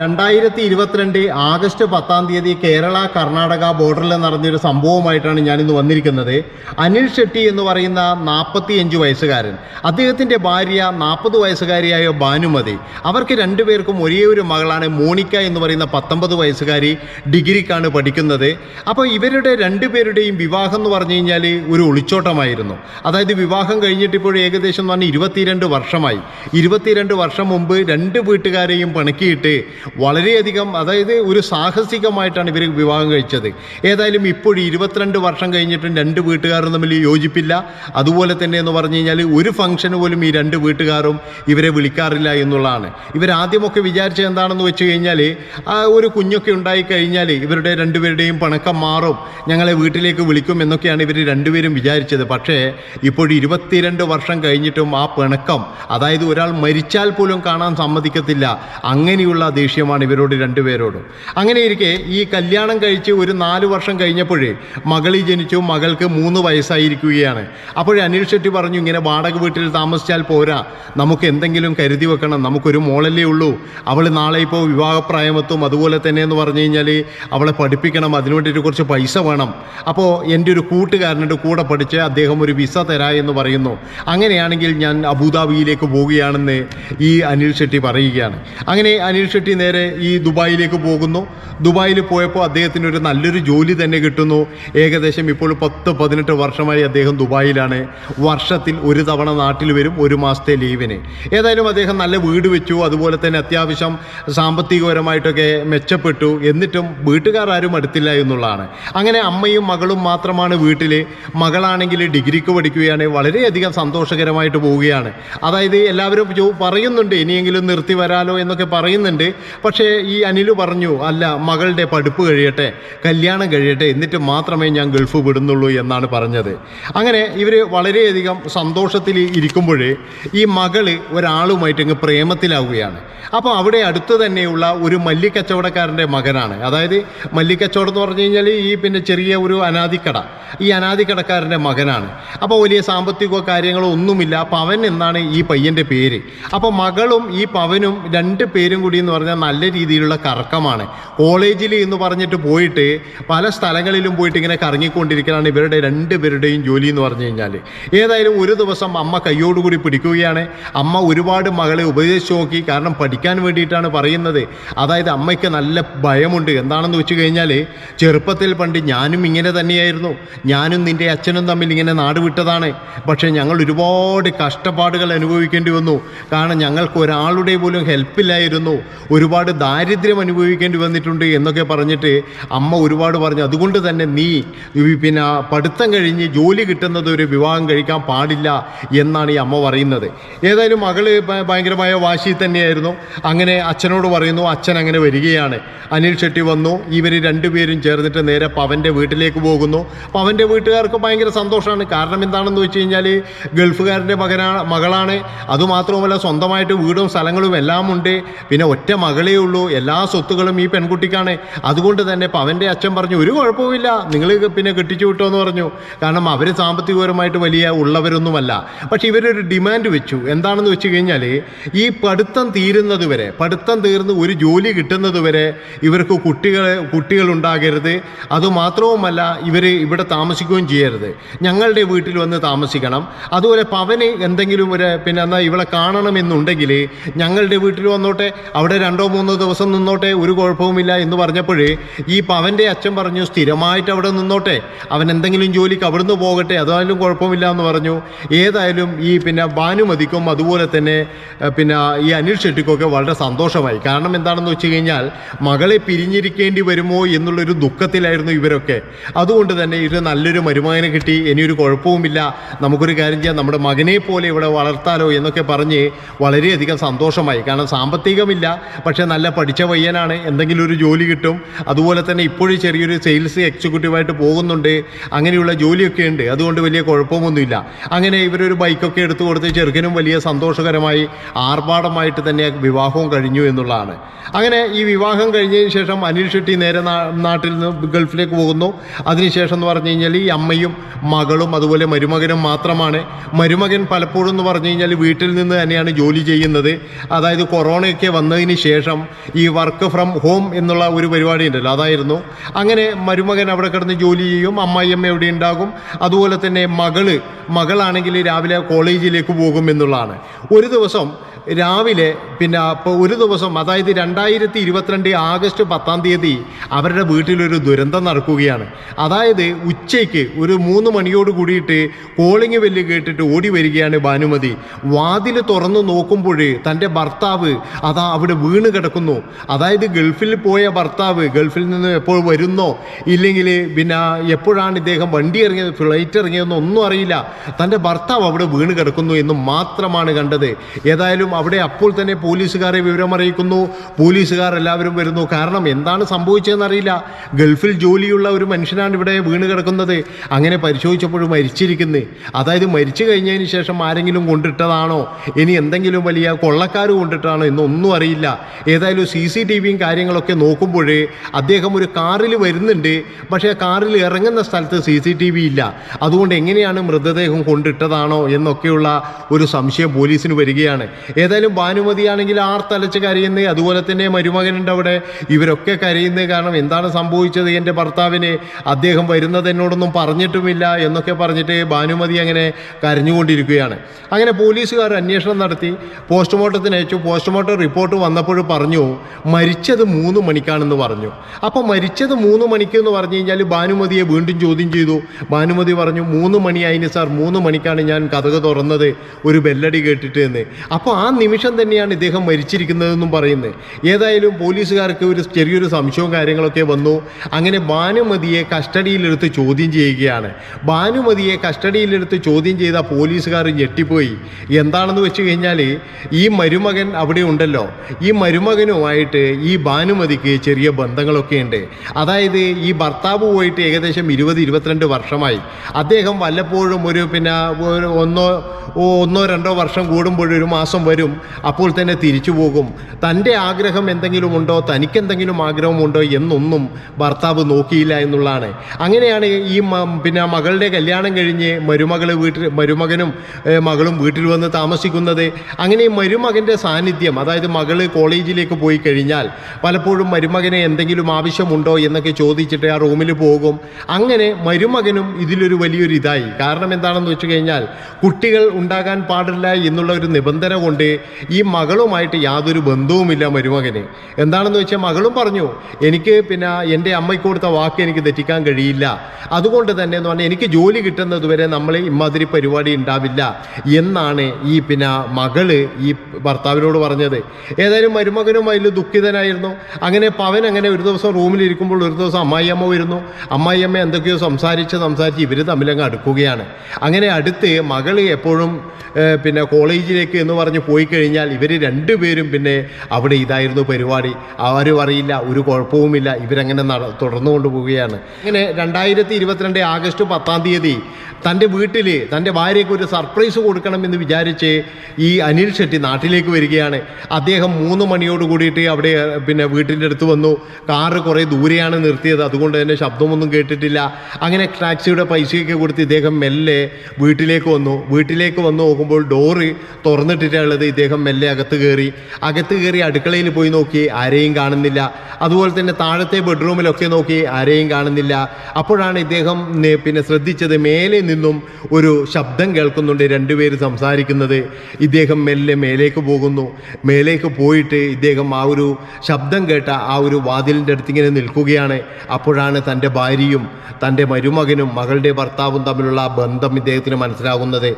രണ്ടായിരത്തി ഇരുപത്തിരണ്ട് ആഗസ്റ്റ് പത്താം തീയതി കേരള കർണാടക ബോർഡറിൽ നടന്നൊരു സംഭവമായിട്ടാണ് ഞാനിന്ന് വന്നിരിക്കുന്നത്. അനിൽ ഷെട്ടി എന്ന് പറയുന്ന നാൽപ്പത്തിയഞ്ച് വയസ്സുകാരൻ. അദ്ദേഹത്തിന്റെ ഭാര്യ നാൽപ്പത് വയസ്സുകാരിയായ ഭാനുമതി. അവർക്ക് രണ്ടുപേർക്കും ഒരേ ഒരു മകളാണ് മോണിക്ക എന്ന് പറയുന്ന പത്തൊമ്പത് വയസ്സുകാരി ഡിഗ്രിക്കാണ് പഠിക്കുന്നത്. അപ്പോൾ ഇവരുടെ രണ്ടുപേരുടെയും വിവാഹം എന്ന് പറഞ്ഞു കഴിഞ്ഞാൽ ഒരു ഒളിച്ചോട്ടമായിരുന്നു. അതായത് വിവാഹം കഴിഞ്ഞിട്ട് ഇപ്പോൾ ഏകദേശം എന്ന് പറഞ്ഞാൽ ഇരുപത്തിരണ്ട് വർഷമായി. ഇരുപത്തിരണ്ട് വർഷം മുമ്പ് രണ്ട് വീട്ടുകാരെയും പിണക്കിയിട്ട് വളരെയധികം അതായത് ഒരു സാഹസികമായിട്ടാണ് ഇവർ വിവാഹം കഴിച്ചത്. ഏതായാലും ഇപ്പോഴും ഇരുപത്തിരണ്ട് വർഷം കഴിഞ്ഞിട്ടും രണ്ട് വീട്ടുകാരും തമ്മിൽ യോജിപ്പില്ല. അതുപോലെ തന്നെ എന്ന് പറഞ്ഞു കഴിഞ്ഞാൽ ഒരു ഫംഗ്ഷന് പോലും ഈ രണ്ട് വീട്ടുകാരും ഇവരെ വിളിക്കാറില്ല എന്നുള്ളതാണ്. ഇവരാദ്യമൊക്കെ വിചാരിച്ചത് എന്താണെന്ന് വെച്ച് കഴിഞ്ഞാൽ ആ ഒരു കുഞ്ഞൊക്കെ ഉണ്ടായിക്കഴിഞ്ഞാൽ ഇവരുടെ രണ്ടുപേരുടെയും പണക്കം മാറും ഞങ്ങളെ വീട്ടിലേക്ക് വിളിക്കും എന്നൊക്കെയാണ് ഇവർ രണ്ടുപേരും വിചാരിച്ചത്. പക്ഷേ ഇപ്പോൾ ഇരുപത്തിരണ്ട് വർഷം കഴിഞ്ഞിട്ടും ആ പിണക്കം അതായത് ഒരാൾ മരിച്ചാൽ പോലും കാണാൻ സമ്മതിക്കത്തില്ല. അങ്ങനെയുള്ള ദേഷ്യമാണ് ഇവരോട് രണ്ടുപേരോടും. അങ്ങനെ ഇരിക്കെ ഈ കല്യാണം കഴിച്ച് ഒരു നാല് വർഷം കഴിഞ്ഞപ്പോഴേ മകളി ജനിച്ചു മകൾക്ക് മൂന്ന് വയസ്സായിരിക്കുകയാണ്. അപ്പോഴേ അനിൽ ഷെട്ടി പറഞ്ഞു ഇങ്ങനെ വാടക വീട്ടിൽ താമസിച്ചാൽ പോരാ. നമുക്ക് എന്തെങ്കിലും കരുതി വെക്കണം. നമുക്കൊരു മോളല്ലേ ഉള്ളൂ. അവൾ നാളെ ഇപ്പോൾ വിവാഹപ്രായമെത്തും. അതുപോലെ തന്നെ എന്ന് പറഞ്ഞു കഴിഞ്ഞാൽ അവളെ പഠിപ്പിക്കണം. അതിനുവേണ്ടിയിട്ട് കുറച്ച് പൈസ വേണം. അപ്പോൾ എന്റെ ഒരു കൂട്ടുകാരനുണ്ട് കൂടെ പഠിച്ച് അദ്ദേഹം ഒരു വിസ തരാ എന്ന് പറയുന്നു. അങ്ങനെയാണെങ്കിൽ ഞാൻ അബുദാബിയിലേക്ക് പോവുകയാണെന്ന് ഈ അനിൽ ഷെട്ടി പറയുകയാണ്. അങ്ങനെ അനിൽ ഷെട്ടി നേരെ ഈ ദുബായിലേക്ക് പോകുന്നു. ദുബായിൽ പോയപ്പോൾ അദ്ദേഹത്തിന് ഒരു നല്ലൊരു ജോലി തന്നെ കിട്ടുന്നു. ഏകദേശം ഇപ്പോൾ പത്ത് പതിനെട്ട് വർഷമായി അദ്ദേഹം ദുബായിലാണ്. വർഷത്തിൽ ഒരു തവണ നാട്ടിൽ വരും ഒരു മാസത്തെ ലീവിന്. ഏതായാലും അദ്ദേഹം നല്ല വീട് വെച്ചു. അതുപോലെ തന്നെ അത്യാവശ്യം സാമ്പത്തികപരമായിട്ടൊക്കെ മെച്ചപ്പെട്ടു. എന്നിട്ടും വീട്ടുകാർ ആരും അടുത്തില്ല എന്നുള്ളതാണ്. അങ്ങനെ അമ്മയും മകളും മാത്രമാണ് വീട്ടിൽ മകളാണെങ്കിൽ ഡിഗ്രിക്ക് പഠിക്കുകയാണ്. വളരെയധികം സന്തോഷകരമായിട്ട് പോവുകയാണ്. അതായത് എല്ലാവരും പറയുന്നുണ്ട് ഇനിയെങ്കിലും നിർത്തി വരാലോ എന്നൊക്കെ പറയുന്നുണ്ട്. പക്ഷേ ഈ അനിൽ പറഞ്ഞു അല്ല മകളുടെ പഠിപ്പ് കഴിയട്ടെ കല്യാണം കഴിയട്ടെ എന്നിട്ട് മാത്രമേ ഞാൻ ഗൾഫ് വിടുന്നുള്ളൂ എന്നാണ് പറഞ്ഞത്. അങ്ങനെ ഇവർ വളരെയധികം സന്തോഷത്തിൽ ഇരിക്കുമ്പോൾ ഈ മകൾ ഒരാളുമായിട്ട് ഇങ്ങ് പ്രേമത്തിലാവുകയാണ്. അപ്പോൾ അവിടെ അടുത്ത് തന്നെയുള്ള ഒരു മല്ലിക്കച്ചവടക്കാരന്റെ മകനാണ്. അതായത് മല്ലിക്കച്ചവടം എന്ന് പറഞ്ഞു കഴിഞ്ഞാൽ ഈ പിന്നെ ചെറിയ ഒരു അനാദിക്കട. ഈ അനാദിക്കടക്കാരന്റെ മകനാണ്. അപ്പോൾ വലിയ സാമ്പത്തികമോ കാര്യങ്ങളോ ഒന്നുമില്ല. പവൻ എന്നാണ് ഈ പയ്യന്റെ പേര്. അപ്പോൾ മകളും ഈ പവനും രണ്ട് പേരും കൂടി എന്ന് പറഞ്ഞാൽ നല്ല രീതിയിലുള്ള കറക്കമാണ്. കോളേജിൽ എന്ന് പറഞ്ഞിട്ട് പോയിട്ട് പല സ്ഥലങ്ങളിലും പോയിട്ട് ഇങ്ങനെ കറങ്ങിക്കൊണ്ടിരിക്കലാണ് ഇവരുടെ രണ്ടുപേരുടെയും ജോലി എന്ന് പറഞ്ഞു കഴിഞ്ഞാൽ ഏതായാലും ഒരു ദിവസം അമ്മ കയ്യോടുകൂടി പിടിക്കുകയാണ്. അമ്മ ഒരുപാട് മകളെ ഉപദേശിച്ച് നോക്കി. കാരണം പഠിക്കാൻ വേണ്ടിയിട്ടാണ് പറയുന്നത്. അതായത് അമ്മയ്ക്ക് നല്ല ഭയമുണ്ട്. എന്താണെന്ന് വെച്ച് കഴിഞ്ഞാൽ ചെറുപ്പത്തിൽ പണ്ട് ഞാനും ഇങ്ങനെ തന്നെയായിരുന്നു. ഞാനും നിന്റെ അച്ഛനും തമ്മിൽ ഇങ്ങനെ നാട് വിട്ടതാണ്. പക്ഷേ ഞങ്ങൾ ഒരുപാട് കഷ്ടപ്പാടുകൾ അനുഭവിക്കേണ്ടി വന്നു. കാരണം ഞങ്ങൾക്ക് ഒരാളുടെ പോലും ഹെൽപ്പില്ലായിരുന്നു ഒരുപാട് ദാരിദ്ര്യം അനുഭവിക്കേണ്ടി വന്നിട്ടുണ്ട് എന്നൊക്കെ പറഞ്ഞിട്ട് അമ്മ ഒരുപാട് പറഞ്ഞു. അതുകൊണ്ട് തന്നെ നീ പിന്നെ പഠിത്തം കഴിഞ്ഞ് ജോലി കിട്ടുന്നത് ഒരു വിവാഹം കഴിക്കാൻ പാടില്ല എന്നാണ് ഈ അമ്മ പറയുന്നത്. ഏതായാലും മകൾ ഭയങ്കരമായ വാശി തന്നെയായിരുന്നു. അങ്ങനെ അച്ഛനോട് പറയുന്നു അച്ഛൻ അങ്ങനെ വരികയാണ്. അനിൽ ഷെട്ടി വന്നു. ഇവർ രണ്ടുപേരും ചേർന്നിട്ട് നേരെ പവന്റെ വീട്ടിലേക്ക് പോകുന്നു. പവന്റെ വീട്ടുകാർക്ക് ഭയങ്കര സന്തോഷമാണ്. കാരണം എന്താണെന്ന് വെച്ച് കഴിഞ്ഞാൽ ഗൾഫുകാരന്റെ മകനാണ് മകളാണ്. അതുമാത്രവുമല്ല സ്വന്തമായിട്ട് വീടും സ്ഥലങ്ങളും എല്ലാം ഉണ്ട് പിന്നെ ഒറ്റ മകളേ ഉള്ളൂ. എല്ലാ സ്വത്തുകളും ഈ പെൺകുട്ടിക്കാണ്. അതുകൊണ്ട് തന്നെ പവന്റെ അച്ഛൻ പറഞ്ഞു ഒരു കുഴപ്പവുമില്ല. നിങ്ങൾ പിന്നെ കെട്ടിച്ചു വിട്ടോ എന്ന് പറഞ്ഞു. കാരണം അവർ സാമ്പത്തികപരമായിട്ട് വലിയ ഉള്ളവരൊന്നുമല്ല. പക്ഷേ ഇവരൊരു ഡിമാൻഡ് വെച്ചു. എന്താണെന്ന് വെച്ച് കഴിഞ്ഞാൽ ഈ പഠിത്തം തീരുന്നത് വരെ പഠിത്തം തീർന്ന് ഒരു ജോലി കിട്ടുന്നത് വരെ ഇവർക്ക് കുട്ടികൾ കുട്ടികളുണ്ടാകരുത്. അതുമാത്രവുമല്ല ഇവർ ഇവിടെ താമസിക്കുകയും ചെയ്യരുത്. ഞങ്ങളുടെ വീട്ടിൽ വന്ന് താമസിക്കണം. അതുപോലെ പവന് എന്തെങ്കിലും ഒരു പിന്നെ എന്നാൽ ഇവളെ കാണണമെന്നുണ്ടെങ്കിൽ ഞങ്ങളുടെ വീട്ടിൽ വന്നോട്ടെ. അവിടെ രണ്ടോ മൂന്നോ ദിവസം നിന്നോട്ടെ ഒരു കുഴപ്പവുമില്ല എന്ന് പറഞ്ഞപ്പോഴേ ഈ പവന്റെ അച്ഛൻ പറഞ്ഞു സ്ഥിരമായിട്ട് അവിടെ നിന്നോട്ടെ. അവൻ എന്തെങ്കിലും ജോലിക്ക് അവിടുന്ന് പോകട്ടെ അതായാലും കുഴപ്പമില്ല എന്ന് പറഞ്ഞു. ഏതായാലും ഈ പിന്നെ ഭാനുമതിക്കും അതുപോലെ തന്നെ പിന്നെ ഈ അനിൽ ഷെട്ടിക്കൊക്കെ വളരെ സന്തോഷമായി. കാരണം എന്താണെന്ന് വെച്ച് കഴിഞ്ഞാൽ മകളെ പിരിഞ്ഞിരിക്കേണ്ടി വരുമോ എന്നുള്ളൊരു ദുഃഖത്തിലായിരുന്നു ഇവരൊക്കെ. അതുകൊണ്ട് തന്നെ ഇത് നല്ലൊരു മരുമകനെ കിട്ടി ഇനിയൊരു കുഴപ്പവുമില്ല. നമുക്കൊരു കാര്യം ചെയ്യാം നമ്മുടെ മകനെ പോലെ ഇവിടെ വളർത്താലോ എന്നൊക്കെ പറഞ്ഞ് വളരെയധികം സന്തോഷമായി. കാരണം സാമ്പത്തികമില്ല പക്ഷേ നല്ല പഠിച്ച പയ്യനാണ്. എന്തെങ്കിലും ഒരു ജോലി കിട്ടും. അതുപോലെ തന്നെ ഇപ്പോഴും ചെറിയൊരു സെയിൽസ് എക്സിക്യൂട്ടീവായിട്ട് പോകുന്നുണ്ട്. അങ്ങനെയുള്ള ജോലിയൊക്കെ ഉണ്ട്. അതുകൊണ്ട് വലിയ കുഴപ്പമൊന്നുമില്ല. അങ്ങനെ ഇവരൊരു ബൈക്കൊക്കെ എടുത്തു കൊടുത്ത് ചെറുക്കനും വലിയ സന്തോഷകരമായി ആർഭാടമായിട്ട് തന്നെ വിവാഹവും കഴിഞ്ഞു എന്നുള്ളതാണ്. അങ്ങനെ ഈ വിവാഹം കഴിഞ്ഞതിന് ശേഷം അനിൽ ഷെട്ടി നേരെ നാട്ടിൽ നിന്ന് ഗൾഫിലേക്ക് പോകുന്നു. അതിനുശേഷം എന്ന് പറഞ്ഞു കഴിഞ്ഞാൽ ഈ അമ്മയും മകളും അതുപോലെ മരുമകനും മാത്രമാണ്. മരുമകൻ പലപ്പോഴും എന്ന് പറഞ്ഞു കഴിഞ്ഞാൽ വീട്ടിൽ നിന്ന് തന്നെയാണ് ജോലി ചെയ്യുന്നത്. അതായത് കൊറോണയൊക്കെ വന്നതിന് ശേഷം ഈ വർക്ക് ഫ്രം ഹോം എന്നുള്ള ഒരു പരിപാടി ഉണ്ടല്ലോ അതായിരുന്നു. അങ്ങനെ മരുമകൻ അവിടെ കിടന്ന് ജോലി ചെയ്യും അമ്മായിയമ്മ എവിടെ ഉണ്ടാകും? അതുപോലെ തന്നെ മകൾ മകളാണെങ്കിൽ രാവിലെ കോളേജിലേക്ക് പോകും എന്നുള്ളതാണ്. ഒരു ദിവസം രാവിലെ പിന്നെ അപ്പോൾ ഒരു ദിവസം അതായത് രണ്ടായിരത്തി ഇരുപത്തിരണ്ട് ആഗസ്റ്റ് പത്താം തീയതി അവരുടെ വീട്ടിലൊരു ദുരന്തം നടക്കുകയാണ്. അതായത് ഉച്ചയ്ക്ക് ഒരു മൂന്ന് മണിയോട് കൂടിയിട്ട് കോളിംഗ് ബെല്ല് കേട്ടിട്ട് ഓടി വരികയാണ് ഭാനുമതി. വാതിൽ തുറന്നു നോക്കുമ്പോൾ തന്റെ ഭർത്താവ് അതാ അവിടെ വീണ് കിടക്കുന്നു. അതായത് ഗൾഫിൽ പോയ ഭർത്താവ് ഗൾഫിൽ നിന്ന് എപ്പോൾ വരുന്നോ ഇല്ലെങ്കിൽ പിന്നെ എപ്പോഴാണ് ഇദ്ദേഹം വണ്ടി ഇറങ്ങിയത് ഫ്ലൈറ്റ് ഇറങ്ങിയതെന്നോ ഒന്നും അറിയില്ല. തന്റെ ഭർത്താവ് അവിടെ വീണ് കിടക്കുന്നു എന്ന് മാത്രമാണ് കണ്ടത്. ഏതായാലും അവിടെ അപ്പോൾ തന്നെ പോലീസുകാരെ വിവരം അറിയിക്കുന്നു. പോലീസുകാർ എല്ലാവരും വരുന്നു. കാരണം എന്താണ് സംഭവിച്ചതെന്ന് അറിയില്ല. ഗൾഫിൽ ജോലിയുള്ള ഒരു മനുഷ്യനാണ് ഇവിടെ വീണ് കിടക്കുന്നത്. അങ്ങനെ പരിശോധിച്ചപ്പോൾ മരിച്ചിരിക്കുന്നത് അതായത് മരിച്ചു കഴിഞ്ഞതിന് ശേഷം ആരെങ്കിലും കൊണ്ടിട്ടതാണോ? ഇനി എന്തെങ്കിലും വലിയ കൊള്ളക്കാർ കൊണ്ടിട്ടാണോ എന്നൊന്നും അറിയില്ല. ഏതായാലും സി സി ടി വിയും കാര്യങ്ങളൊക്കെ നോക്കുമ്പോൾ അദ്ദേഹം ഒരു കാറിൽ വരുന്നുണ്ട്. പക്ഷേ കാറിൽ ഇറങ്ങുന്ന സ്ഥലത്ത് സി സി ടി വി ഇല്ല. അതുകൊണ്ട് എങ്ങനെയാണ് മൃതദേഹം കൊണ്ടിട്ടതാണോ എന്നൊക്കെയുള്ള ഒരു സംശയം പോലീസിന് വരികയാണ്. ഏതായാലും ഭാനുമതിയാണെങ്കിൽ ആർ തലച്ച് കരയുന്നത് അതുപോലെ തന്നെ മരുമകനുണ്ട് അവിടെ. ഇവരൊക്കെ കരയുന്നത് കാരണം എന്താണ് സംഭവിച്ചത് എന്റെ ഭർത്താവിന്? അദ്ദേഹം വരുന്നത് എന്നോടൊന്നും പറഞ്ഞിട്ടുമില്ല എന്നൊക്കെ പറഞ്ഞിട്ട് ഭാനുമതി അങ്ങനെ കരഞ്ഞുകൊണ്ടിരിക്കുകയാണ്. അങ്ങനെ പോലീസുകാർ അന്വേഷണം നടത്തി. പോസ്റ്റ്മോർട്ടത്തിന് അയച്ചു. പോസ്റ്റ്മോർട്ടം റിപ്പോർട്ട് വന്നപ്പോൾ പറഞ്ഞു മരിച്ചത് മൂന്ന് മണിക്കാണെന്ന് പറഞ്ഞു. അപ്പോൾ മരിച്ചത് മൂന്ന് മണിക്ക് എന്ന് പറഞ്ഞു കഴിഞ്ഞാൽ ഭാനുമതിയെ വീണ്ടും ചോദ്യം ചെയ്തു. ഭാനുമതി പറഞ്ഞു മൂന്ന് മണിയായിന് സാർ മൂന്ന് മണിക്കാണ് ഞാൻ കഥക തുറന്നത് ഒരു ബെല്ലടി കേട്ടിട്ട് എന്ന്. അപ്പോൾ ആ നിമിഷം തന്നെയാണ് ഇദ്ദേഹം മരിച്ചിരിക്കുന്നതെന്നും പറയുന്നത്. ഏതായാലും പോലീസുകാർക്ക് ഒരു ചെറിയൊരു സംശയവും കാര്യങ്ങളൊക്കെ വന്നു. അങ്ങനെ ഭാനുമതിയെ കസ്റ്റഡിയിലെടുത്ത് ചോദ്യം ചെയ്യുകയാണ്. ഭാനുമതിയെ കസ്റ്റഡിയിലെടുത്ത് ചോദ്യം ചെയ്ത പോലീസുകാർ ഞെട്ടിപ്പോയി. എന്താണെന്ന് വെച്ച് കഴിഞ്ഞാൽ ഈ മരുമകൻ അവിടെ ഉണ്ടല്ലോ. ഈ മരുമകനുമായിട്ട് ഈ ഭാനുമതിക്ക് ചെറിയ ബന്ധങ്ങളൊക്കെ ഉണ്ട്. അതായത് ഈ ഭർത്താവ് പോയിട്ട് ഏകദേശം ഇരുപത് ഇരുപത്തിരണ്ട് വർഷമായി. അദ്ദേഹം വല്ലപ്പോഴും ഒരു പിന്നെ ഒന്നോ ഒന്നോ രണ്ടോ വർഷം കൂടുമ്പോഴൊരു മാസം വരും. അപ്പോൾ തന്നെ തിരിച്ചു പോകും. തന്റെ ആഗ്രഹം എന്തെങ്കിലും ഉണ്ടോ? തനിക്ക് എന്തെങ്കിലും ആഗ്രഹമുണ്ടോ എന്നൊന്നും ഭർത്താവ് നോക്കിയില്ല എന്നുള്ളതാണ്. അങ്ങനെയാണ് ഈ പിന്നെ മകളുടെ കല്യാണം കഴിഞ്ഞ് മരുമകൾ വീട്ടിൽ മരുമകനും മകളും വീട്ടിൽ വന്ന് താമസിക്കുന്നത്. അങ്ങനെ മരുമകന്റെ സാന്നിധ്യം അതായത് മകൾ കോളേജിലേക്ക് പോയി കഴിഞ്ഞാൽ പലപ്പോഴും മരുമകനെ എന്തെങ്കിലും ആവശ്യമുണ്ടോ എന്നൊക്കെ ചോദിച്ചിട്ട് ആ റൂമിൽ പോകും. അങ്ങനെ മരുമകനും ഇതിലൊരു വലിയൊരു ഇതായി കാരണം എന്താണെന്ന് വെച്ച് കഴിഞ്ഞാൽ കുട്ടികൾ ഉണ്ടാകാൻ പാടില്ല എന്നുള്ള ഒരു നിബന്ധന കൊണ്ട് ഈ മകളുമായിട്ട് യാതൊരു ബന്ധവുമില്ല മരുമകന്. എന്താണെന്ന് വെച്ചാൽ മകളും പറഞ്ഞു എനിക്ക് പിന്നെ എന്റെ അമ്മയ്ക്ക് കൊടുത്ത വാക്ക് എനിക്ക് തെറ്റിക്കാൻ കഴിയില്ല. അതുകൊണ്ട് തന്നെ എന്ന് പറഞ്ഞാൽ എനിക്ക് ജോലി കിട്ടുന്നത് വരെ നമ്മൾ ഇമാതിരി പരിപാടി ഉണ്ടാവില്ല എന്നാണ് ഈ പിന്നെ മകൾ ഈ ഭർത്താവിനോട് പറഞ്ഞത്. ഏതായാലും മരുമകനും അതിൽ ദുഃഖിതനായിരുന്നു. അങ്ങനെ പവൻ അങ്ങനെ ഒരു ദിവസം റൂമിലിരിക്കുമ്പോൾ ഒരു ദിവസം അമ്മായിയമ്മ വരുന്നു. അമ്മായിയമ്മ എന്തൊക്കെയോ സംസാരിച്ച് സംസാരിച്ച് ഇവർ തമ്മിലങ്ങ് അടുക്കുകയാണ്. അങ്ങനെ അടുത്ത് മകൾ എപ്പോഴും പിന്നെ കോളേജിലേക്ക് എന്ന് പറഞ്ഞ് പോയി കഴിഞ്ഞാൽ ഇവർ രണ്ടുപേരും പിന്നെ അവിടെ ഇതായിരുന്നു പരിപാടി. ആരും അറിയില്ല ഒരു കുഴപ്പവുമില്ല. ഇവരങ്ങനെ നട തുടർന്നു കൊണ്ടുപോവുകയാണ് അങ്ങനെ രണ്ടായിരത്തി ഇരുപത്തിരണ്ട് ആഗസ്റ്റ് പത്താം തീയതി തന്റെ വീട്ടിൽ തന്റെ ഭാര്യയ്ക്ക് ഒരു സർപ്രൈസ് കൊടുക്കണമെന്ന് വിചാരിച്ച് ഈ അനിൽ ഷെട്ടി നാട്ടിലേക്ക് വരികയാണ്. അദ്ദേഹം മൂന്ന് മണിയോട് കൂടിയിട്ട് അവിടെ പിന്നെ വീട്ടിന്റെ അടുത്ത് വന്നു. കാറ് കുറേ ദൂരെയാണ് നിർത്തിയത്. അതുകൊണ്ട് തന്നെ ശബ്ദമൊന്നും കേട്ടിട്ടില്ല. അങ്ങനെ ടാക്സിയുടെ പൈസയൊക്കെ കൊടുത്ത് ഇദ്ദേഹം മെല്ലെ വീട്ടിലേക്ക് വന്നു. വീട്ടിലേക്ക് വന്നു നോക്കുമ്പോൾ ഡോറ് തുറന്നിട്ടിട്ടുള്ളത് ഇദ്ദേഹം മെല്ലെ അകത്ത് കയറി. അകത്ത് കയറി അടുക്കളയിൽ പോയി നോക്കി ആരെയും കാണുന്നില്ല. അതുപോലെ തന്നെ താഴത്തെ ബെഡ്റൂമിലൊക്കെ നോക്കി ആരെയും കാണുന്നില്ല. അപ്പോഴാണ് ഇദ്ദേഹം പിന്നെ ശ്രദ്ധിച്ചത്. മേലെ നിന്നും ഒരു ശബ്ദം കേൾക്കുന്നുണ്ട് രണ്ടുപേര് സംസാരിക്കുന്നത്. ഇദ്ദേഹം മെല്ലെ മേലേക്ക് പോകുന്നു. മേലേക്ക് പോയിട്ട് ഇദ്ദേഹം ആ ഒരു ശബ്ദം കേട്ട ആ ഒരു വാതിലിന്റെ അടുത്ത് ഇങ്ങനെ നിൽക്കുകയാണ്. അപ്പോഴാണ് തന്റെ ഭാര്യയും തന്റെ മരുമകനും മകളുടെ ഭർത്താവും തമ്മിലുള്ള ബന്ധം ഇദ്ദേഹത്തിന് മനസ്സിലാകുന്നത്.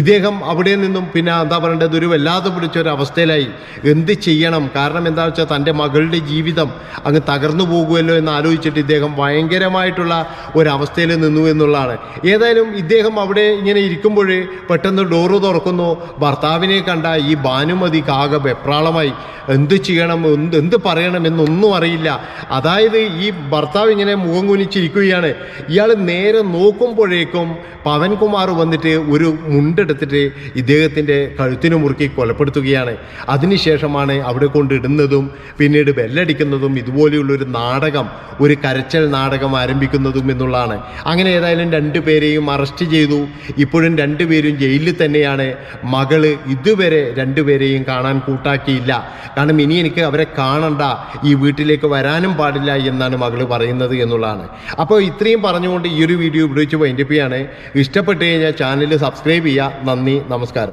ഇദ്ദേഹം അവിടെ നിന്നും പിന്നെ എന്താ പറയേണ്ടത്? ഒരു വല്ലാതെ പിടിച്ച പിടിച്ചൊരവസ്ഥയിലായി. എന്ത് ചെയ്യണം? കാരണം എന്താ വെച്ചാൽ തന്റെ മകളുടെ ജീവിതം അങ്ങ് തകർന്നു പോകുമല്ലോ എന്ന് ആലോചിച്ചിട്ട് ഇദ്ദേഹം ഭയങ്കരമായിട്ടുള്ള ഒരവസ്ഥയിൽ നിന്നു എന്നുള്ളതാണ്. ഏതായാലും ഇദ്ദേഹം അവിടെ ഇങ്ങനെ ഇരിക്കുമ്പോൾ പെട്ടെന്ന് ഡോറ് തുറക്കുന്നു. ഭർത്താവിനെ കണ്ട ഈ ഭാനുമതി കാക വെപ്രാളമായി. എന്ത് ചെയ്യണം? എന്ത് എന്ത് പറയണം എന്നൊന്നും അറിയില്ല. അതായത് ഈ ഭർത്താവ് ഇങ്ങനെ മുഖം കുനിച്ചിരിക്കുകയാണ്. ഇയാൾ നേരെ നോക്കുമ്പോഴേക്കും പവൻകുമാർ വന്നിട്ട് ഒരു മുണ്ടെടുത്തിട്ട് ഇദ്ദേഹത്തിന്റെ കഴുത്തിന് മുറുക്കി കൊലപ്പെടുത്തുകയാണ്. അതിനുശേഷമാണ് അവിടെ കൊണ്ടിടുന്നതും പിന്നീട് ബെല്ലടിക്കുന്നതും ഇതുപോലെയുള്ളൊരു നാടകം ഒരു കരച്ചൽ നാടകം ആരംഭിക്കുന്നതും എന്നുള്ളതാണ്. അങ്ങനെ ഏതായാലും രണ്ടുപേരെയും അറസ്റ്റ് ചെയ്തു. ഇപ്പോഴും രണ്ടുപേരും ജയിലിൽ തന്നെയാണ്. മകൾ ഇതുവരെ രണ്ടുപേരെയും കാണാൻ കൂട്ടാക്കിയില്ല. കാരണം ഇനി എനിക്ക് അവരെ കാണണ്ട. ഈ വീട്ടിലേക്ക് വരാനും പാടില്ല എന്നാണ് മകൾ പറയുന്നത് എന്നുള്ളതാണ്. അപ്പോൾ ഇത്രയും പറഞ്ഞുകൊണ്ട് ഈ ഒരു വീഡിയോ ഉപയോഗിച്ച് വൈൻഡപ്പ് ചെയ്യാണ്. ഇഷ്ടപ്പെട്ടു കഴിഞ്ഞാൽ ചാനൽ സബ്സ്ക്രൈബ് ചെയ്യുക. നന്ദി നമസ്കാരം.